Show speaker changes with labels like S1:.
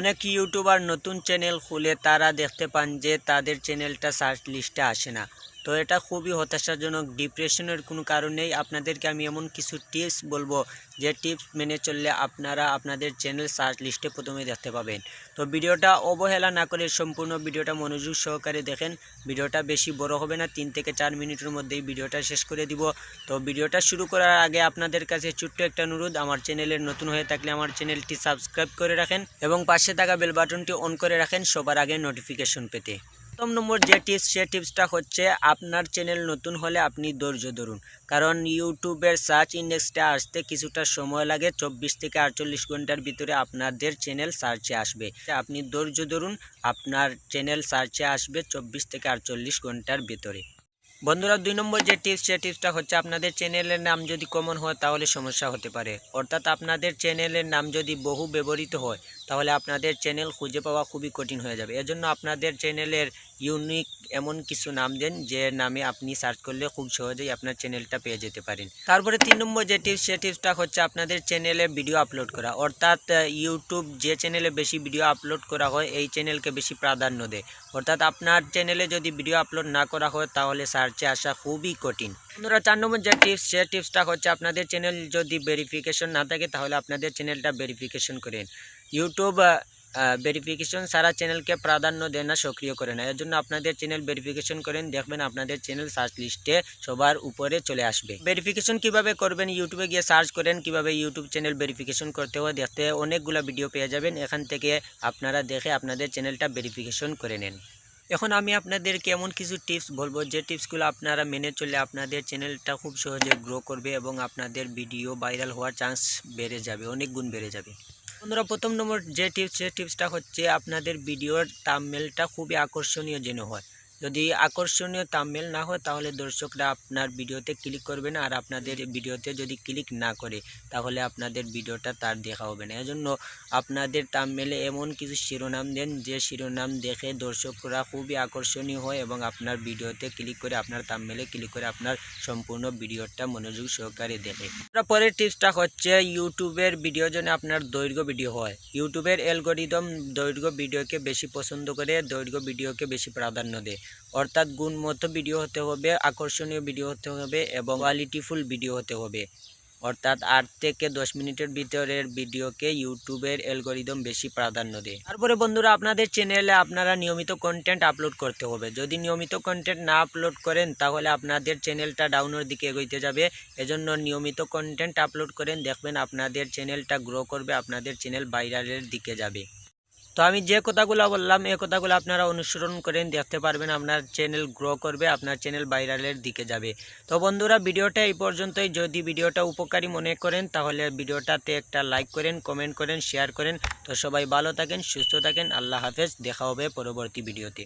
S1: অনেক ইউটিউবার নতুন চ্যানেল খুলে তারা দেখতে পান যে তাদের চ্যানেলটা সার্চ লিস্টে আসে না। তো এটা খুবই হতাশাজনক। ডিপ্রেশনের কোনো কারণেই আপনাদেরকে আমি এমন কিছু টিপস বলব, যে টিপস মেনে চললে আপনারা আপনাদের চ্যানেল সার্চ লিস্টে প্রথমে দেখতে পাবেন। তো ভিডিওটা অবহেলা না করে সম্পূর্ণ ভিডিওটা মনোযোগ সহকারে দেখেন। ভিডিওটা বেশি বড় হবে না, তিন থেকে চার মিনিটের মধ্যেই ভিডিওটা শেষ করে দিব। তো ভিডিওটা শুরু করার আগে আপনাদের কাছে ছোট্ট একটা অনুরোধ, আমার চ্যানেলের নতুন হয়ে থাকলে আমার চ্যানেলটি সাবস্ক্রাইব করে রাখেন এবং পাশে থাকা বেল বাটনটি অন করে রাখেন সবার আগে নোটিফিকেশন পেতে। প্রথম নম্বর যে টিপস, সে টিপসটা হচ্ছে আপনার চ্যানেল নতুন হলে আপনি ধৈর্য ধরুন। কারণ ইউটিউবের সার্চ ইন্ডেক্সটা আসতে কিছুটা সময় লাগে, চব্বিশ থেকে আটচল্লিশ ঘণ্টার ভিতরে আপনাদের চ্যানেল সার্চে আসবে। আপনি ধৈর্য ধরুন, আপনার চ্যানেল সার্চে আসবে চব্বিশ থেকে আটচল্লিশ ঘণ্টার ভিতরে। বন্ধুরা, দুই নম্বর যে টিপস সে টিপসটা হচ্ছে আপনাদের চ্যানেলের নাম যদি কমন হয়, তাহলে সমস্যা হতে পারে। অর্থাৎ আপনাদের চ্যানেলের নাম যদি বহু ব্যবহৃত হয়, তাহলে আপনাদের চ্যানেল খুঁজে পাওয়া খুবই কঠিন হয়ে যাবে। এজন্য আপনাদের চ্যানেলের ইউনিক এমন কিছু নাম দেন, যে নামে আপনি সার্চ করলে খুব সহজেই আপনার চ্যানেলটা পেয়ে যেতে পারেন। তারপরে তিন নম্বর যে টিপস সে টিপসটা হচ্ছে আপনাদের চ্যানেলে ভিডিও আপলোড করা। অর্থাৎ ইউটিউব যে চ্যানেলে বেশি ভিডিও আপলোড করা হয়, এই চ্যানেলকে বেশি প্রাধান্য দেয়। অর্থাৎ আপনার চ্যানেলে যদি ভিডিও আপলোড না করা হয়, তাহলে সার্চে আসা খুবই কঠিন। বন্ধুরা, চার নম্বর যে টিপস সে টিপসটা হচ্ছে আপনাদের চ্যানেল যদি ভেরিফিকেশন না থাকে, তাহলে আপনাদের চ্যানেলটা ভেরিফিকেশন করেন ইউটিউব ভেরিফিকেশন সারা চ্যানেলকে প্রাধান্য দেয় না, সক্রিয় করে না। এর জন্য আপনাদের চ্যানেল ভেরিফিকেশন করেন দেখবেন আপনাদের চ্যানেল সার্চ লিস্টে সবার উপরে চলে আসবে। ভেরিফিকেশন কীভাবে করবেন? ইউটিউবে গিয়ে সার্চ করেন, কীভাবে ইউটিউব চ্যানেল ভেরিফিকেশন করতে হয়, দেখতে অনেকগুলো ভিডিও পেয়ে যাবেন। এখান থেকে আপনারা দেখে আপনাদের চ্যানেলটা ভেরিফিকেশন করে নেন। এখন আমি আপনাদেরকে এমন কিছু টিপস বলব, যে টিপসগুলো আপনারা মেনে চললে আপনাদের চ্যানেলটা খুব সহজে গ্রো করবে এবং আপনাদের ভিডিও ভাইরাল হওয়ার চান্স বেড়ে যাবে, অনেক গুণ বেড়ে যাবে। বন্ধুরা, প্রথম নম্বর যে টিপস সে টিপসটা হচ্ছে আপনাদের ভিডিওর তামমেলটা খুবই আকর্ষণীয় যেন হয়। যদি আকর্ষণীয় তামমেল না হয়, তাহলে দর্শকরা আপনার ভিডিওতে ক্লিক করবে না। আর আপনাদের ভিডিওতে যদি ক্লিক না করে, তাহলে আপনাদের ভিডিওটা তার দেখা হবে না। এজন্য আপনাদের তামমেলে এমন কিছু শিরোনাম দেন, যে শিরোনাম দেখে দর্শকরা খুবই আকর্ষণীয় হয় এবং আপনার ভিডিওতে ক্লিক করে, আপনার তামমেলে ক্লিক করে আপনার সম্পূর্ণ ভিডিওটা মনোযোগ সহকারে দেখে। পরের টিপসটা হচ্ছে, ইউটিউবের ভিডিও জন্য আপনার দৈর্ঘ্য ভিডিও হয়। ইউটিউবের অ্যালগোরিদম দৈর্ঘ্য ভিডিওকে বেশি পছন্দ করে, দৈর্ঘ্য ভিডিওকে বেশি প্রাধান্য দেয়। অর্থাৎ গুণমতো ভিডিও হতে হবে, আকর্ষণীয় ভিডিও হতে হবে এবং কোয়ালিটিফুল ভিডিও হতে হবে। অর্থাৎ আট থেকে দশ মিনিটের ভিতরের ভিডিওকে ইউটিউবের অ্যালগোরিদম বেশি প্রাধান্য দেয়। তারপরে বন্ধুরা, আপনাদের চ্যানেলে আপনারা নিয়মিত কন্টেন্ট আপলোড করতে হবে। যদি নিয়মিত কন্টেন্ট না আপলোড করেন, তাহলে আপনাদের চ্যানেলটা ডাউনের দিকে এগোইতে যাবে। এজন্য নিয়মিত কন্টেন্ট আপলোড করেন, দেখবেন আপনাদের চ্যানেলটা গ্রো করবে, আপনাদের চ্যানেল ভাইরালের দিকে যাবে। তো আমি যে কথাগুলো বললাম, এই কথাগুলো আপনারা অনুসরণ করেন দেখতে পারবেন, আপনার চ্যানেল গ্রো করবে, আপনার চ্যানেল ভাইরালের দিকে যাবে। তো বন্ধুরা, ভিডিওটা এই পর্যন্তই। যদি ভিডিওটা উপকারী মনে করেন, তাহলে ভিডিওটাতে একটা লাইক করেন কমেন্ট করেন শেয়ার করেন। তো সবাই ভালো থাকেন, সুস্থ থাকেন। আল্লাহ হাফেজ। দেখা হবে পরবর্তী ভিডিওতে।